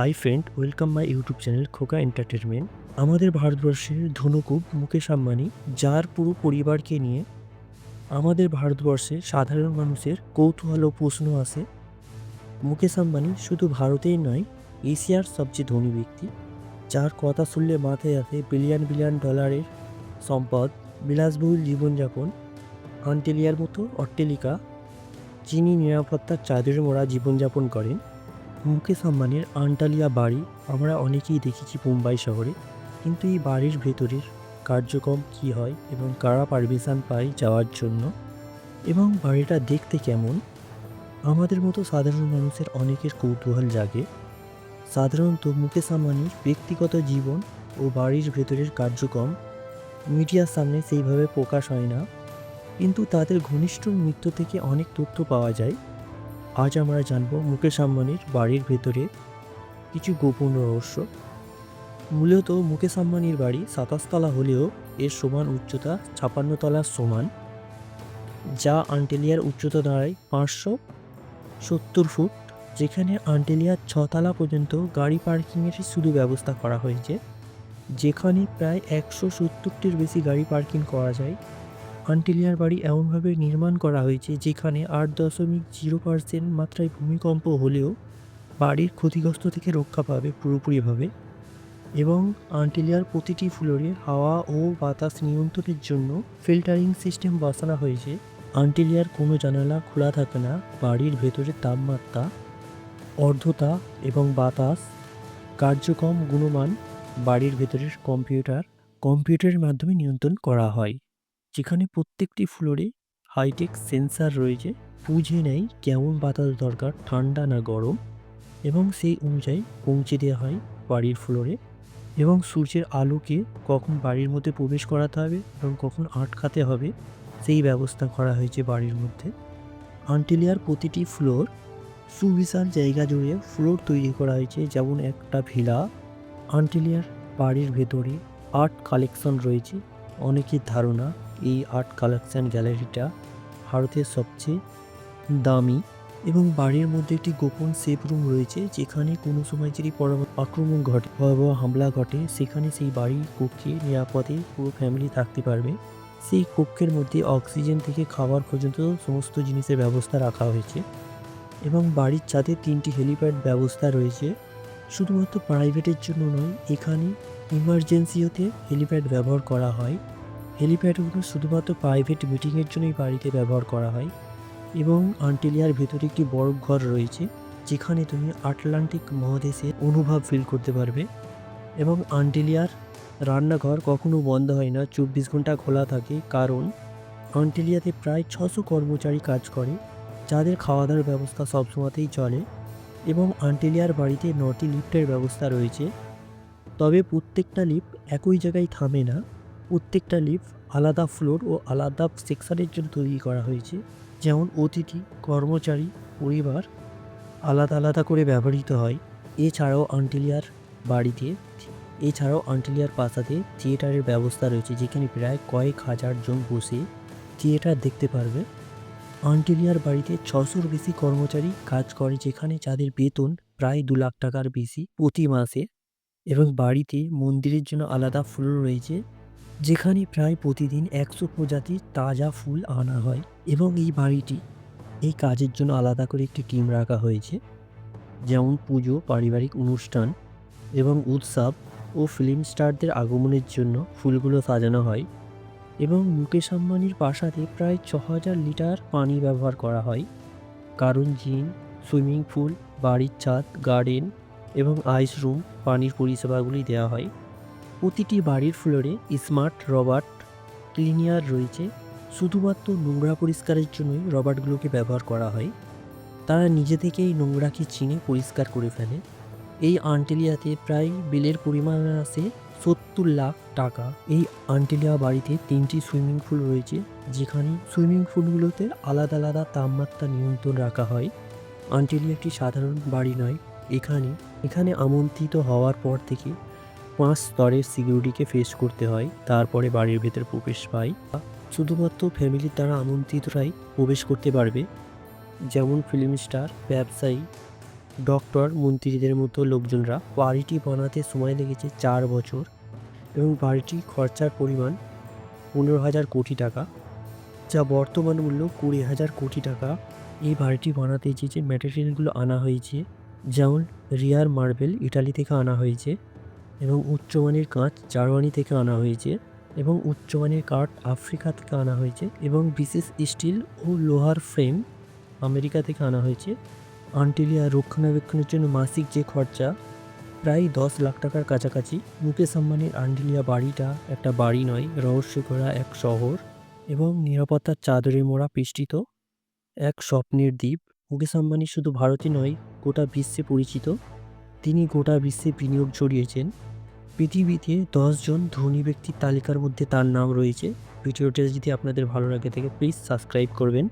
Hi friend welcome my YouTube channel Khoka entertainment আমাদের ভারতবর্ষের ধনুকুব মুকেশ আম্বানি, যার পুরো পরিবারকে নিয়ে আমাদের ভারতবর্ষে সাধারণ মানুষের কৌতূহল ও প্রশ্ন আছে, মুকেশ আম্বানি শুধু ভারতেই নয়, এশিয়ার সবচেয়ে ধনী ব্যক্তি, যার কথা শুনলে মাথায় আসে বিলিয়ন বিলিয়ন ডলারের সম্পদ, বিলাসবহুল জীবনযাপন আন্টেলিয়ার মতো অট্টেলিকা, যিনি নিরাপত্তার চাদরে মোড়া জীবনযাপন করেন। মুকেশ আম্বানির আন্টালিয়া বাড়ি আমরা অনেকেই দেখেছি মুম্বাই শহরে। কিন্তু এই বাড়ির ভেতরের কার্যক্রম কী হয় এবং কারা পারমিশন পায় যাওয়ার জন্য? এবং বাড়িটা দেখতে কেমন? আমাদের মতো সাধারণ মানুষের অনেকের কৌতূহল জাগে। সাধারণত মুকেশ আম্বানির ব্যক্তিগত জীবন ও বাড়ির ভেতরের কার্যক্রম মিডিয়ার সামনে সেইভাবে প্রকাশ হয় না। কিন্তু তাদের ঘনিষ্ঠ মৃত্যু থেকে অনেক তথ্য পাওয়া যায়। আজ আমরা জানব মুকেশ আম্বানির বাড়ির ভেতরে কিছু গোপন রহস্য। মূলত মুকেশ আম্বানির বাড়ি সাতাশতলা হলেও এর সমান উচ্চতা ছাপান্ন তলার সমান, যা আন্টেলিয়ার উচ্চতা দাঁড়ায় পাঁচশো সত্তর ফুট, যেখানে আন্টেলিয়ার ছতলা পর্যন্ত গাড়ি পার্কিংয়ের শুধু ব্যবস্থা করা হয়েছে, যেখানে প্রায় একশো সত্তরটির বেশি গাড়ি পার্কিং করা যায়। আন্টেলিয়ার বাড়ি এমনভাবে নির্মাণ করা হয়েছে যেখানে আট দশমিক জিরো পার্সেন্ট মাত্রায় ভূমিকম্প হলেও বাড়ির ক্ষতিগ্রস্ত থেকে রক্ষা পাবে পুরোপুরিভাবে এবং আন্টেলিয়ার প্রতিটি ফ্লোরে হাওয়া ও বাতাস নিয়ন্ত্রণের জন্য ফিল্টারিং সিস্টেম বসানো হয়েছে। আন্টেলিয়ার কোনো জানালা খোলা থাকে না, বাড়ির ভেতরে তাপমাত্রা, অর্ধতা এবং বাতাস, কার্যক্রম গুণমান, বাড়ির ভেতরের কম্পিউটার, কম্পিউটারের মাধ্যমে নিয়ন্ত্রণ করা হয়। যেখানে প্রত্যেকটি ফ্লোরে হাইটেক সেন্সার রয়েছে, বুঝে নেয় কেমন বাতাস দরকার, ঠান্ডা না গরম, এবং সেই অনুযায়ী পৌঁছে দেওয়া হয় বাড়ির ফ্লোরে, এবং সূর্যের আলোকে কখন বাড়ির মধ্যে প্রবেশ করাতে হবে এবং কখন আটকাতে হবে, সেই ব্যবস্থা করা হয়েছে বাড়ির মধ্যে। আন্টেলিয়ার প্রতিটি ফ্লোর সুবিশাল জায়গা জুড়ে ফ্লোর তৈরি করা হয়েছে, যেমন একটা ভিলা আন্টেলিয়ার বাড়ির ভেতরে আর্ট কালেকশন রয়েছে, অনেকের ধারণা এই আর্ট কালেকশন গ্যালারিটা ভারতের সবচেয়ে দামি এবং বাড়ির মধ্যে একটি গোপন সেফ রুম রয়েছে, যেখানে কোনো সময় যদি আক্রমণ ঘটে, ভয়াবহ হামলা ঘটে, সেখানে সেই বাড়ির কক্ষে নিরাপদে পুরো ফ্যামিলি থাকতে পারবে। সেই কক্ষের মধ্যে অক্সিজেন থেকে খাবার পর্যন্ত সমস্ত জিনিসের ব্যবস্থা রাখা হয়েছে এবং বাড়ির ছাদে তিনটি হেলিপ্যাড ব্যবস্থা রয়েছে। শুধুমাত্র প্রাইভেটের জন্য নয়, এখানে ইমার্জেন্সি হতে হেলিপ্যাড ব্যবহার করা হয়। হেলিপ্যাডগুলো শুধুমাত্র প্রাইভেট মিটিংয়ের জন্যই বাড়িতে ব্যবহার করা হয় এবং আন্টেলিয়ার ভেতরে একটি বড় ঘর রয়েছে, যেখানে তুমি আটলান্টিক মহাদেশের অনুভব ফিল করতে পারবে এবং আন্টেলিয়ার রান্নাঘর কখনো বন্ধ হয় না, চব্বিশ ঘণ্টা খোলা থাকে কারণ আন্টেলিয়াতে প্রায় ছশো কর্মচারী কাজ করে, যাদের খাওয়া দাওয়ার ব্যবস্থা সবসময়তেই চলে এবং আন্টেলিয়ার বাড়িতে নটি লিফটের ব্যবস্থা রয়েছে। তবে প্রত্যেকটা লিফট একই জায়গায় থামে না। প্রত্যেকটা লিফট আলাদা ফ্লোর ও আলাদা সেকশনের জন্য তৈরি করা হয়েছে। যেমন অতিথি, কর্মচারী, পরিবার আলাদা আলাদা করে ব্যবহৃত হয়। এছাড়াও আন্টেলিয়ার বাড়িতে, এছাড়াও আন্টেলিয়ার প্রাসাদে থিয়েটারের ব্যবস্থা রয়েছে, যেখানে প্রায় কয়েক হাজার জন বসে থিয়েটার দেখতে পারবে। আন্টেলিয়ার বাড়িতে ছশোর বেশি কর্মচারী কাজ করে, যেখানে যাদের বেতন প্রায় দু লাখ টাকার বেশি প্রতি মাসে। এবং বাড়িতে মন্দিরের জন্য আলাদা ফ্লোর রয়েছে। যেখানে প্রায় প্রতিদিন একশো প্রজাতির তাজা ফুল আনা হয় এবং এই বাড়িটি এই কাজের জন্য আলাদা করে একটি টিম রাখা হয়েছে, যেমন পুজো, পারিবারিক অনুষ্ঠান এবং উৎসব ও ফিল্ম স্টারদের আগমনের জন্য ফুলগুলো সাজানো হয় এবং মুকেশ আম্বানির প্রাসাদে প্রায় ছ হাজার লিটার পানি ব্যবহার করা হয়। কারণ জিম সুইমিং পুল, বাড়ির ছাদ, গার্ডেন এবং আইস রুম পানির পরিষেবাগুলি দেওয়া হয়। প্রতিটি বাড়ির ফ্লোরে স্মার্ট রবার্ট ক্লিনিয়ার রয়েছে। শুধুমাত্র নোংরা পরিষ্কারের জন্যই রবার্টগুলোকে ব্যবহার করা হয়। তারা নিজে থেকেই নোংরাকে চিনে পরিষ্কার করে ফেলে। এই আন্টেলিয়াতে প্রায় বিলের পরিমাণ আছে সত্তর লাখ টাকা। এই আন্টেলিয়া বাড়িতে তিনটি সুইমিং পুল রয়েছে, যেখানে সুইমিং পুলগুলোতে আলাদা আলাদা তাপমাত্রা নিয়ন্ত্রণ রাখা হয়। আন্টেলিয়া একটি সাধারণ বাড়ি নয়, এখানে এখানে আমন্ত্রিত হওয়ার পর থেকে পাঁচ স্তরের সিকিউরিটিকে ফেস করতে হয়, তারপরে বাড়ির ভেতর প্রবেশ পাই শুধুমাত্র ফ্যামিলির দ্বারা আমন্ত্রিতরাই প্রবেশ করতে পারবে। যেমন ফিল্ম স্টার ব্যবসায়ী ডক্টর মন্ত্রীদের মতো লোকজনরা বাড়িটি বানাতে সময় লেগেছে চার বছর এবং বাড়িটি খরচার পরিমাণ পনেরো হাজার কোটি টাকা, যা বর্তমান মূল্য কুড়ি হাজার কোটি টাকা। এই বাড়িটি বানাতে যে যে ম্যাটেরিয়ালগুলো আনা হয়েছে, যেমন রিয়ার মার্বেল ইটালি থেকে আনা হয়েছে এবং উচ্চমানের কাঁচ জার্মানি থেকে আনা হয়েছে এবং উচ্চমানের কাঠ আফ্রিকা থেকে আনা হয়েছে এবং বিশেষ স্টিল ও লোহার ফ্রেম আমেরিকা থেকে আনা হয়েছে। আন্টিলিয়া রক্ষণাবেক্ষণের জন্য মাসিক যে খরচা, প্রায় দশ লাখ টাকার কাছাকাছি। মুকেশ আম্বানির আন্টিলিয়া বাড়িটা একটা বাড়ি নয়, রহস্য করা এক শহর এবং নিরাপত্তার চাদরে মোড়া পৃষ্ঠিত এক স্বপ্নের দ্বীপ। মুকেশ আম্বানি শুধু ভারতে নয়, গোটা বিশ্বে পরিচিত। তিনি গোটা বিশ্বে বিনিয়োগ জড়িয়েছেন। পৃথিবীতে দশজন ধনী ব্যক্তির তালিকার মধ্যে তার নাম রয়েছে। ভিডিওটা যদি আপনাদের ভালো লাগে থাকে প্লিজ সাবস্ক্রাইব করবেন।